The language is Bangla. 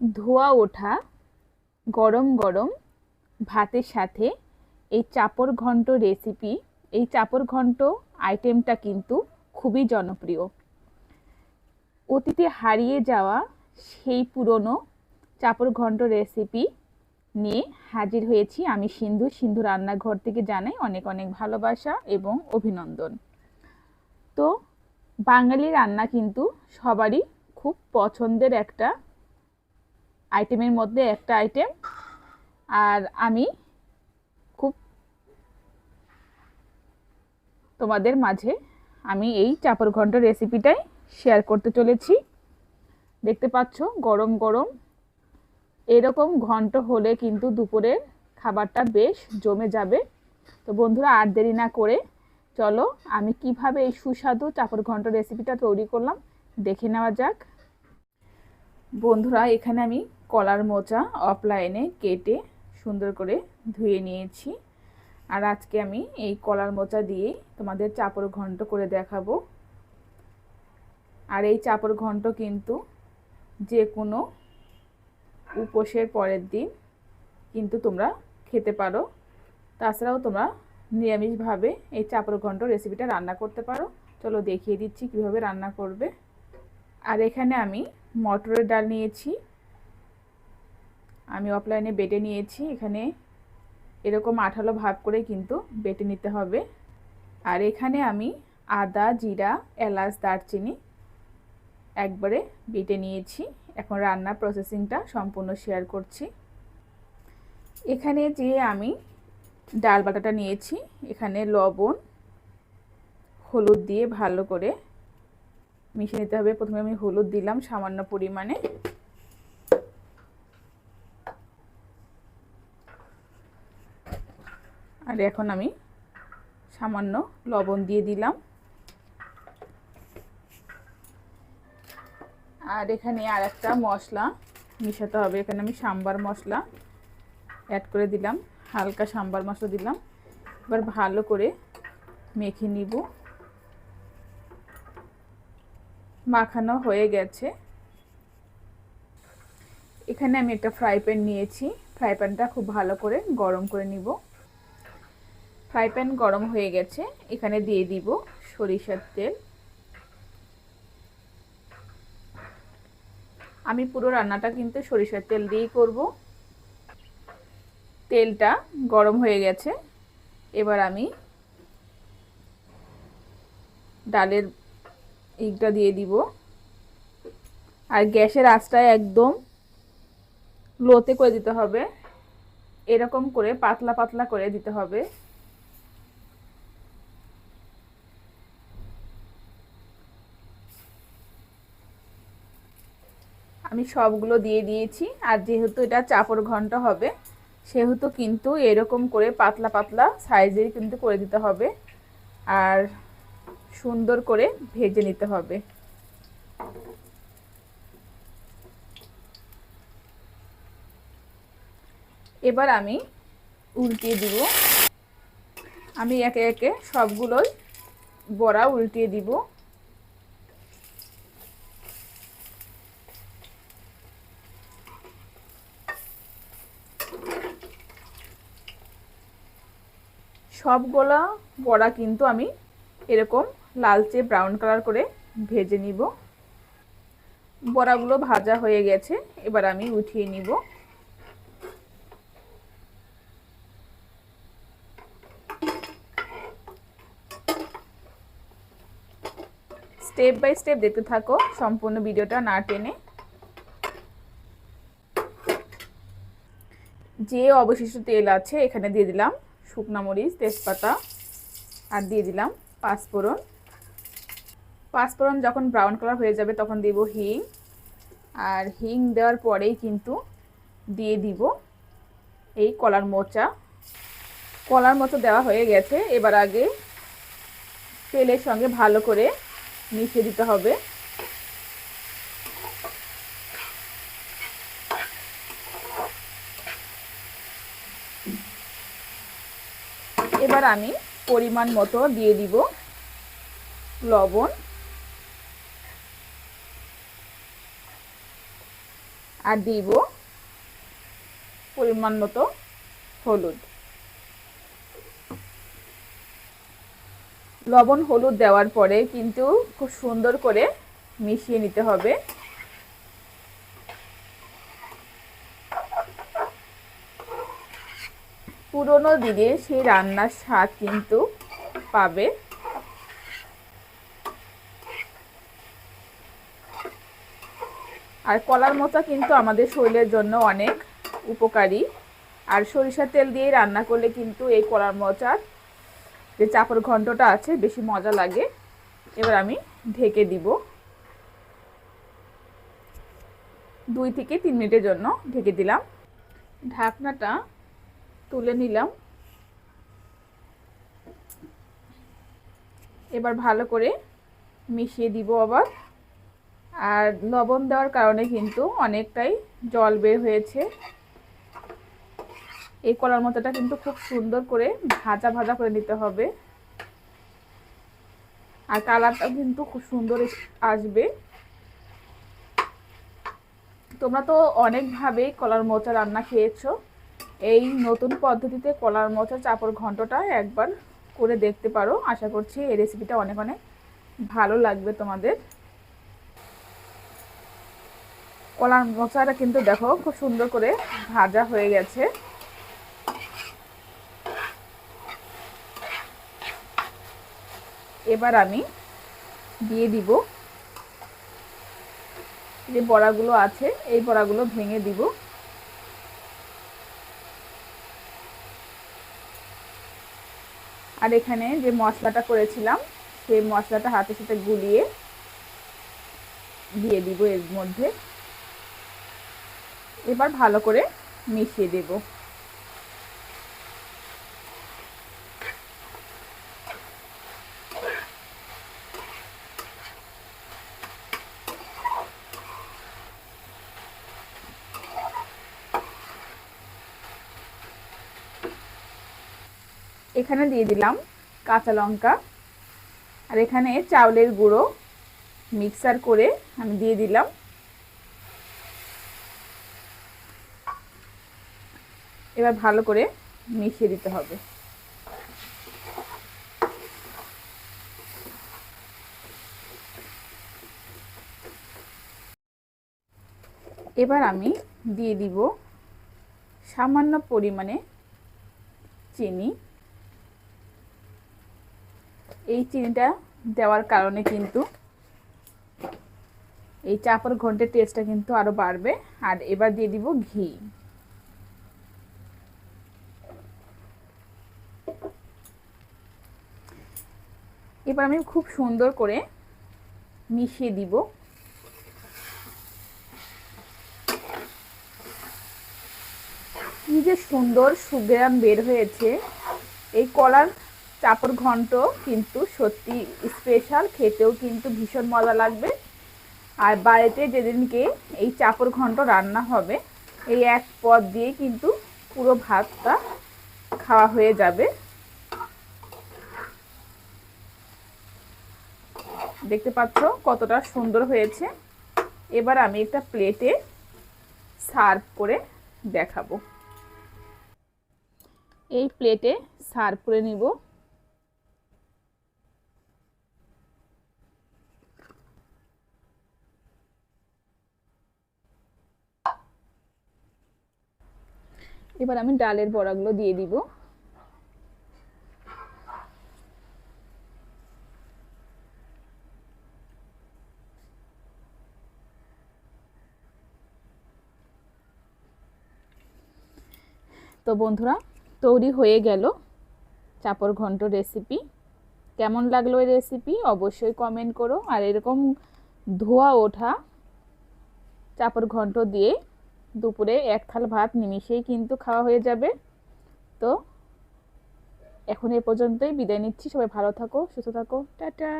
ধোয়া ওঠা, গরম গরম, ভাতের সাথে এই চাপড় ঘন্ট রেসিপি এই চাপড় ঘন্ট আইটেমটা কিন্তু খুবই জনপ্রিয়। অতীতে হারিয়ে যাওয়া সেই পুরনো চাপড় ঘন্ট রেসিপি নিয়ে হাজির হয়েছি আমি সিন্ধু। সিন্ধু রান্নাঘর থেকে জানাই অনেক অনেক ভালোবাসা এবং অভিনন্দন। তো বাঙালি রান্না কিন্তু সবারই খুব পছন্দের একটা আইটেমের মধ্যে একটা আইটেম। আর আমি খুব তোমাদের মাঝে আমি এই চাপর ঘন্ট রেসিপিটাই শেয়ার করতে চলেছি। দেখতে পাচ্ছ, গরম গরম। এরকম ঘন্ট হলে কিন্তু দুপুরের খাবারটা বেশ জমে যাবে। তো বন্ধুরা, আর দেরি না করে চলো, আমি কীভাবে এই সুস্বাদু চাপড় ঘন্ট রেসিপিটা তৈরি করলাম, দেখে নেওয়া যাক। বন্ধুরা, এখানে আমি কলার মোচা অফলাইনে কেটে সুন্দর করে ধুয়ে নিয়েছি। আর আজকে আমি এই কলার মোচা দিয়ে তোমাদের চাপড় ঘন্ট করে দেখাবো। আর এই চাপড় ঘন্ট কিন্তু যে কোনো উপোসের পরের দিন কিন্তু তোমরা খেতে পারো। তাছাড়াও তোমরা নিরামিষভাবে এই চাপড় ঘন্ট রেসিপিটা রান্না করতে পারো। চলো দেখিয়ে দিচ্ছি কীভাবে রান্না করবে। আর এখানে আমি মটরের ডাল নিয়েছি। আমি অফলাইনে বেটে নিয়েছি। এখানে এরকম আঠালো ভাব করে কিন্তু বেটে নিতে হবে। আর এখানে আমি আদা, জিরা, এলাচ, দারচিনি একবারে বেটে নিয়েছি। এখন রান্নার প্রসেসিংটা সম্পূর্ণ শেয়ার করছি। এখানে যে আমি ডাল বাটাটা নিয়েছি, এখানে লবণ, হলুদ দিয়ে ভালো করে মিশিয়ে নিতে হবে। প্রথমে আমি হলুদ দিলাম সামান্য পরিমাণে। আর এখন আমি সামান্য লবণ দিয়ে দিলাম। আর এখানে আর একটা মশলা মিশাতে হবে। এখানে আমি সাম্বার মশলা অ্যাড করে দিলাম। হালকা সাম্বার মশলা দিলাম। এবার ভালো করে মেখে নিব। মাখানো হয়ে গেছে। এখানে আমি একটা ফ্রাই প্যান নিয়েছি। ফ্রাই প্যানটা খুব ভালো করে গরম করে নিব। ফ্রাই প্যান গরম হয়ে গেছে। এখানে দিয়ে দিব সরিষার তেল। আমি পুরো রান্নাটা কিন্তু সরিষার তেল দিয়েই করব। তেলটা গরম হয়ে গেছে। এবার আমি ডালের ইগটা দিয়ে দিব। আর গ্যাসের আঁচটা একদম লোতে করে দিতে হবে। এরকম করে পাতলা পাতলা করে দিতে হবে। আমি সবগুলো দিয়ে দিয়েছি। আর যেহেতু এটা চাপড় ঘণ্টা হবে, সেহেতু কিন্তু এরকম করে পাতলা পাতলা সাইজের কিন্তু করে দিতে হবে। আর সুন্দর করে ভেজে নিতে হবে। এবার আমি উল্টিয়ে দিব। আমি একে একে সবগুলোই বড়া উল্টিয়ে দিব। সবগুলা বড়া কিন্তু আমি এরকম লালচে ব্রাউন কালার করে ভেজে নিব। বড়াগুলো ভাজা হয়ে গেছে, এবার আমি উঠিয়ে নিব। স্টেপ বাই স্টেপ দেখতে থাকো, সম্পূর্ণ ভিডিওটা না টেনে। যে অবশিষ্ট তেল আছে, এখানে দিয়ে দিলাম শুকনা মরিচ, তেজপাতা, আর দিয়ে দিলাম পাঁচফোড়ন। পাঁচফোড়ন যখন ব্রাউন কালার হয়ে যাবে, তখন দেব হিং। আর হিং দেওয়ার পরেই কিন্তু দিয়ে দিব এই কলার মোচা। কলার মতো দেওয়া হয়ে গেছে, এবার আগে তেলের সঙ্গে ভালো করে মিশিয়ে দিতে হবে। এবার আমি পরিমাণ মতো দিয়ে দিব লবণ। আর দিব পরিমাণ মতো হলুদ। লবণ হলুদ দেওয়ার পরে কিন্তু খুব সুন্দর করে মিশিয়ে নিতে হবে। পুরনো দিনে সেই রান্নার স্বাদ কিন্তু পাবে। আর কলার মোচা কিন্তু আমাদের শরীরের জন্য অনেক উপকারী। আর সরিষার তেল দিয়ে রান্না করলে কিন্তু এই কলার মোচার যে চাপড় ঘন্টটা আছে, বেশি মজা লাগে। এবার আমি ঢেকে দিব। দুই থেকে তিন মিনিটের জন্য ঢেকে দিলাম। ঢাকনাটা তুলে নিলাম। এবার ভালো করে মিশিয়ে দিব আবার। আর লবণ দেওয়ার কারণে কিন্তু অনেকটাই জল বের হয়েছে। এই কলার মতোটা কিন্তু খুব সুন্দর করে ভাজা ভাজা করে নিতে হবে। আর কালারটাও কিন্তু খুব সুন্দর আসবে। তোমরা তো অনেকভাবেই কলার মোচা রান্না খেয়েছো। এই নতুন পদ্ধতিতে কলার মোচা চাপড় ঘন্টটা একবার করে দেখতে পারো। আশা করছি এই রেসিপিটা অনেক অনেক ভালো লাগবে তোমাদের। কলার মোচাটা কিন্তু দেখো, খুব সুন্দর করে ভাজা হয়ে গেছে। এবার আমি দিয়ে দিব যে বড়াগুলো আছে, এই বড়াগুলো ভেঙে দিব। আর এখানে যে মশলাটা করেছিলাম, সেই মশলাটা হাতের সাথে গুলিয়ে দিয়ে দিব এর মধ্যে। এবার ভালো করে মিশিয়ে দেব। এখানে দিয়ে দিলাম কাঁচা লঙ্কা। আর এখানে চাউলের গুঁড়ো মিক্সার করে আমি দিয়ে দিলাম। এবার ভালো করে মিশিয়ে দিতে হবে। এবার আমি দিয়ে দিব সামান্য পরিমাণে চিনি। এই চিনিটা দেওয়ার কারণে কিন্তু এই চাপড় ঘন্টের টেস্টটা কিন্তু আরও বাড়বে। আর এবার দিয়ে দিব ঘি। এবার আমি খুব সুন্দর করে মিশিয়ে দিব। যে সুন্দর সুগ্রাম বের হয়েছে, এই কলার চাপড় ঘন্ট কিন্তু সত্যি স্পেশাল খেতেও কিন্তু ভীষণ মজা লাগবে। আর বাড়িতে যেদিনকে এই চাপড় ঘন্ট রান্না হবে, এই এক পদ দিয়ে কিন্তু পুরো ভাতটা খাওয়া হয়ে যাবে। দেখতে পাচ্ছ কতটা সুন্দর হয়েছে। এবার আমি একটা প্লেটে সার্ভ করে দেখাবো। এই প্লেটে সার্ভ করে নিব। এবার আমি ডালের বড়াগুলো দিয়ে দিব। তো বন্ধুরা, তৈরি হয়ে গেল চাপড় ঘন্ট রেসিপি কেমন লাগল এই রেসিপি অবশ্যই কমেন্ট করো। আর এরকম ধোয়া ওঠা চাপড় ঘন্ট দিয়ে দুপুরে এক থাল ভাত নিমিশেই কিন্তু খাওয়া হয়ে যাবে। তো এখন এ পর্যন্তই। বিদায় নিচ্ছি। সবাই ভালো থাকো, সুস্থ থাকো। টাটা।